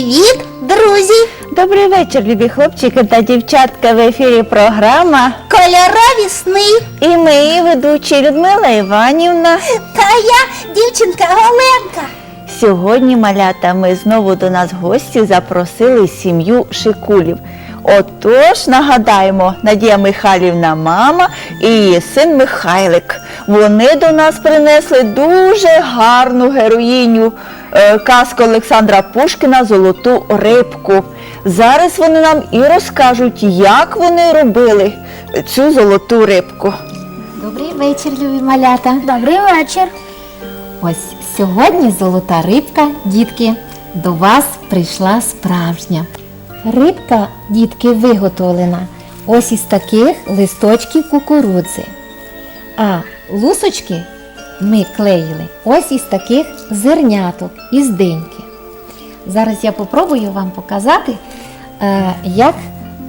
Привет. Добрий вечір, любі хлопчики та дівчатка. В ефірі програма. Кольорові сни! І ми, її ведучі Людмила Іванівна. Та я дівчинка Оленка. Сьогодні, малята, ми знову до нас гості запросили сім'ю Шикулів. Отож, нагадаємо, Надія Михайлівна мама і її син Михайлик. Вони до нас принесли дуже гарну героїню е, казки Олександра Пушкіна Золоту рибку. Зараз вони нам і розкажуть, як вони робили цю золоту рибку. Добрий вечір, любі малята. Добрий вечір. Ось сьогодні золота рибка, дітки, до вас прийшла справжня. Рибка, дітки, виготовлена ось із таких листочків кукурудзи. А лусочки ми клеїли ось із таких зерняток із диньки. Зараз я попробую вам показати, е, як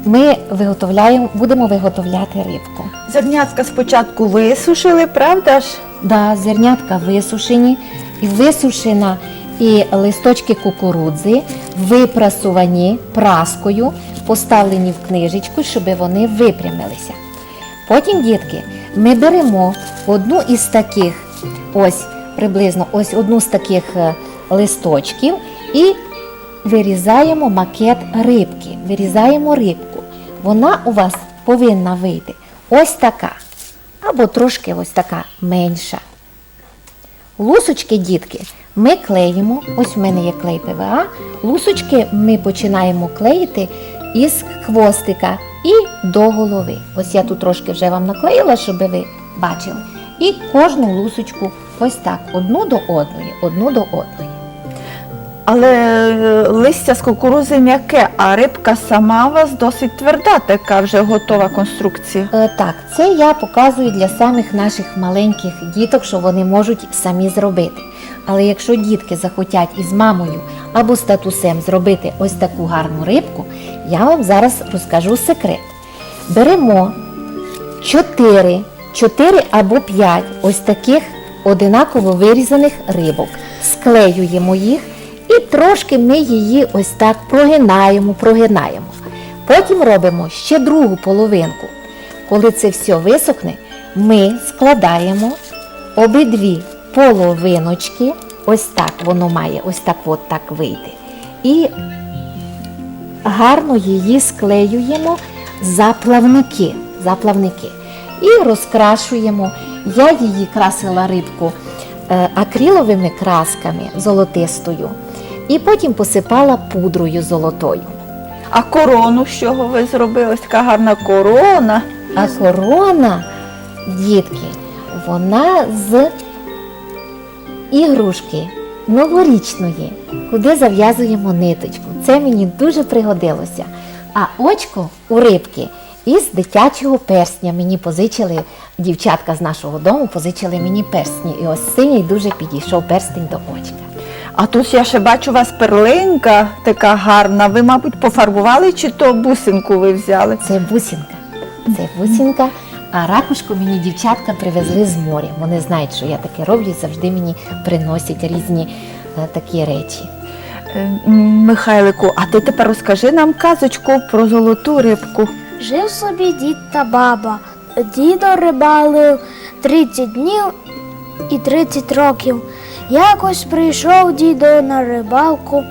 ми виготовляємо, будемо виготовляти рибку. Зернятка спочатку висушили, правда ж? Да, зернятка висушені, і висушена і листочки кукурудзи, випрасувані праскою, поставлені в книжечку, щоб вони випрямилися. Потім, дітки, ми беремо одну із таких, ось приблизно ось одну з таких е, листочків і вирізаємо макет рибки. Вирізаємо рибку. Вона у вас повинна вийти ось така або трошки ось така менша. Лусочки, дітки, ми клеїмо, ось в мене є клей ПВА. Лусочки ми починаємо клеїти із хвостика і до голови. Ось я тут трошки вже вам наклеїла, щоб ви бачили. І кожну лусочку ось так, одну до одної, одну до одної. Але е, листя з кукурузи м'яке, а рибка сама у вас досить тверда, така вже готова конструкція. Е, так, це я показую для самих наших маленьких діток, що вони можуть самі зробити. Але якщо дітки захотять із мамою або з татусем зробити ось таку гарну рибку, я вам зараз розкажу секрет. Беремо 4, 4 або 5 ось таких одинаково вирізаних рибок, склеюємо їх і трошки ми її ось так прогинаємо, прогинаємо. Потім робимо ще другу половинку. Коли це все висохне, ми складаємо обидві половиночки, ось так воно має ось так от так вийти. І гарно її склеюємо за плавники. За плавники. І розкрашуємо. Я її красила рибку е, акриловими красками золотистою. І потім посипала пудрою золотою. А корону з чого ви зробили? Ось така гарна корона. А корона, дітки, вона з ігрушки новорічної, куди зав'язуємо ниточку. Це мені дуже пригодилося. А очко у рибки із дитячого персня мені позичили, дівчатка з нашого дому позичили мені персні. І ось синій дуже підійшов перстень до очка. А тут я ще бачу у вас перлинка така гарна. Ви, мабуть, пофарбували чи то бусинку ви взяли? Це бусинка. Це бусинка. А ракушку мені дівчатка привезли з моря. Вони знають, що я таке роблю і завжди мені приносять різні е, такі речі. Е, Михайлику, а ти тепер розкажи нам казочку про золоту рибку. Жив собі дід та баба. Дідо рибалив 30 днів і 30 років. Якось прийшов дідо на рибалку,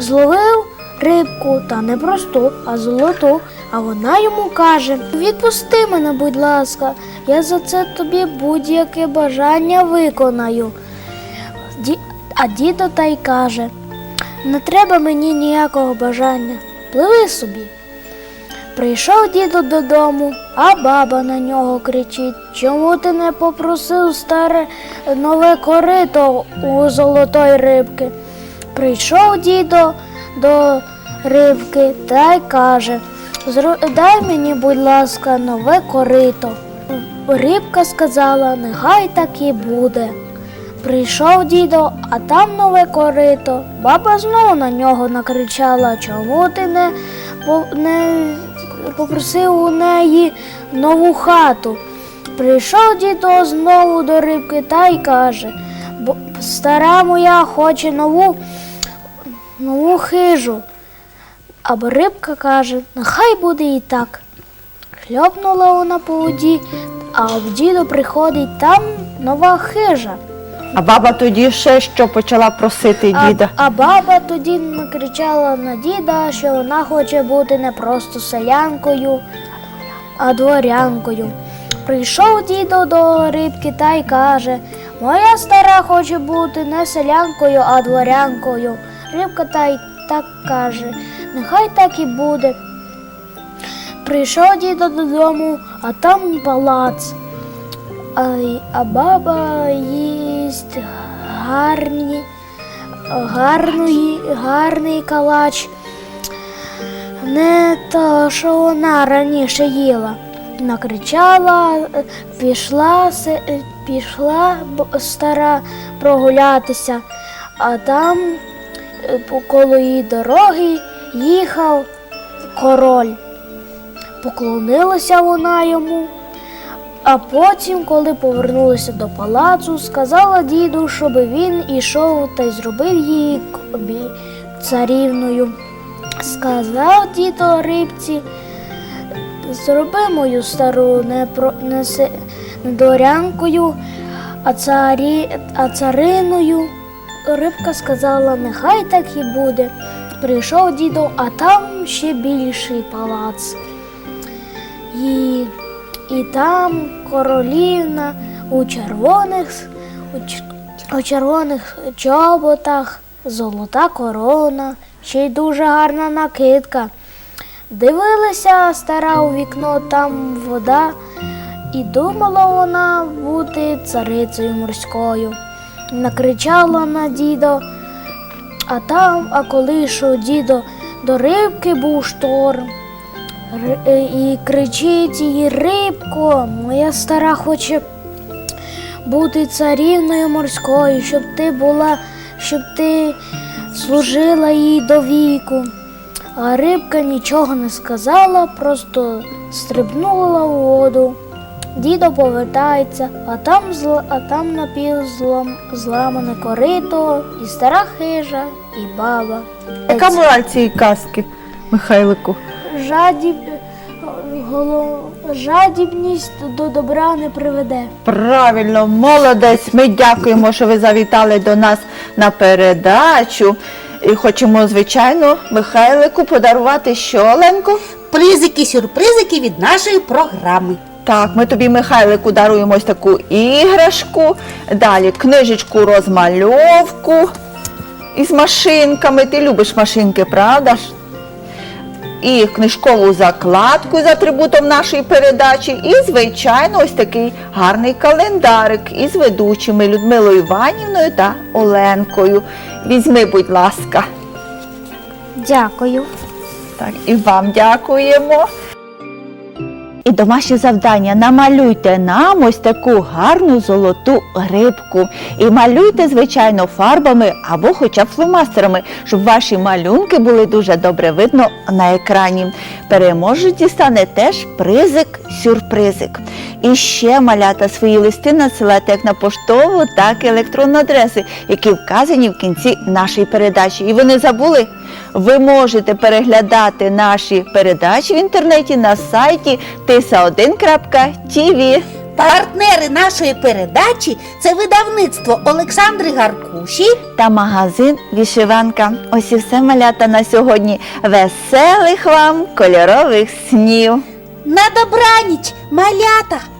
зловив рибку, та не просту, а золоту. А вона йому каже: Відпусти мене, будь ласка, я за це тобі будь-яке бажання виконаю. А дідо та й каже: Не треба мені ніякого бажання, пливи собі. Прийшов дідо додому, а баба на нього кричить: Чому ти не попросив старе нове корито у золотої рибки? Прийшов дідо до рибки та й каже: Дай мені, будь ласка, нове корито. Рибка сказала, нехай так і буде. Прийшов дідо, а там нове корито. Баба знову на нього накричала, чому ти не, не попросив у неї нову хату. Прийшов дідо знову до рибки та й каже, «Бо стара моя хоче нову, нову хижу. Або рибка каже, нехай буде і так. Хльопнула вона по воді, а в діду приходить там нова хижа. А баба тоді ще що почала просити А, діда. а баба тоді накричала на діда, що вона хоче бути не просто селянкою, а дворянкою. Прийшов дідо до рибки та й каже: Моя стара хоче бути не селянкою, а дворянкою. Рибка та й так каже, нехай так і буде. Прийшов дідо додому, а там палац. А, й- а баба їсть гарні, гарний, гарний калач. Не то, що вона раніше їла. Накричала, пішла, пішла стара прогулятися, а там е, коло її дороги їхав король. Поклонилася вона йому. А потім, коли повернулися до палацу, сказала діду, щоб він ішов та й зробив її царівною. Сказав дідо рибці, зроби мою стару не, про, не, се- не дворянкою, а, царі, а цариною. Рибка сказала, нехай так і буде. Прийшов дідо, а там ще більший палац. І, і там королівна у червоних, у, червоних чоботах, золота корона, ще й дуже гарна накидка. Дивилася стара у вікно, там вода, і думала вона бути царицею морською. Накричала на дідо, а там, а коли йшов дідо до рибки був шторм. Е, і кричить їй рибко, моя стара хоче бути царівною морською, щоб ти була, щоб ти служила їй до віку. А рибка нічого не сказала, просто стрибнула в воду. Дідо повертається, а там зла, а там напівзлам зламане корито, і стара хижа, і баба. Яка мораль цієї казки, Михайлику? Жадіб, голо, жадібність до добра не приведе. Правильно, молодець. Ми дякуємо, що ви завітали до нас на передачу. І хочемо, звичайно, Михайлику подарувати що, Оленко? Призики, сюрпризики від нашої програми. Так, ми тобі, Михайлику, даруємо ось таку іграшку, далі книжечку розмальовку із машинками. Ти любиш машинки, правда ж? І книжкову закладку з атрибутом нашої передачі, і, звичайно, ось такий гарний календарик із ведучими Людмилою Іванівною та Оленкою. Візьми, будь ласка. Дякую. Так, і вам дякуємо. І домашнє завдання намалюйте нам ось таку гарну золоту рибку. І малюйте, звичайно, фарбами або хоча б фломастерами, щоб ваші малюнки були дуже добре видно на екрані. Переможець стане теж призик-сюрпризик. І ще малята свої листи надсилайте як на поштову, так і електронну адреси, які вказані в кінці нашої передачі. І ви не забули? Ви можете переглядати наші передачі в інтернеті на сайті tisa1.tv. Партнери нашої передачі це видавництво Олександри Гаркуші. та магазин Вішиванка. Ось і все малята на сьогодні. Веселих вам кольорових снів! На добраніч, малята!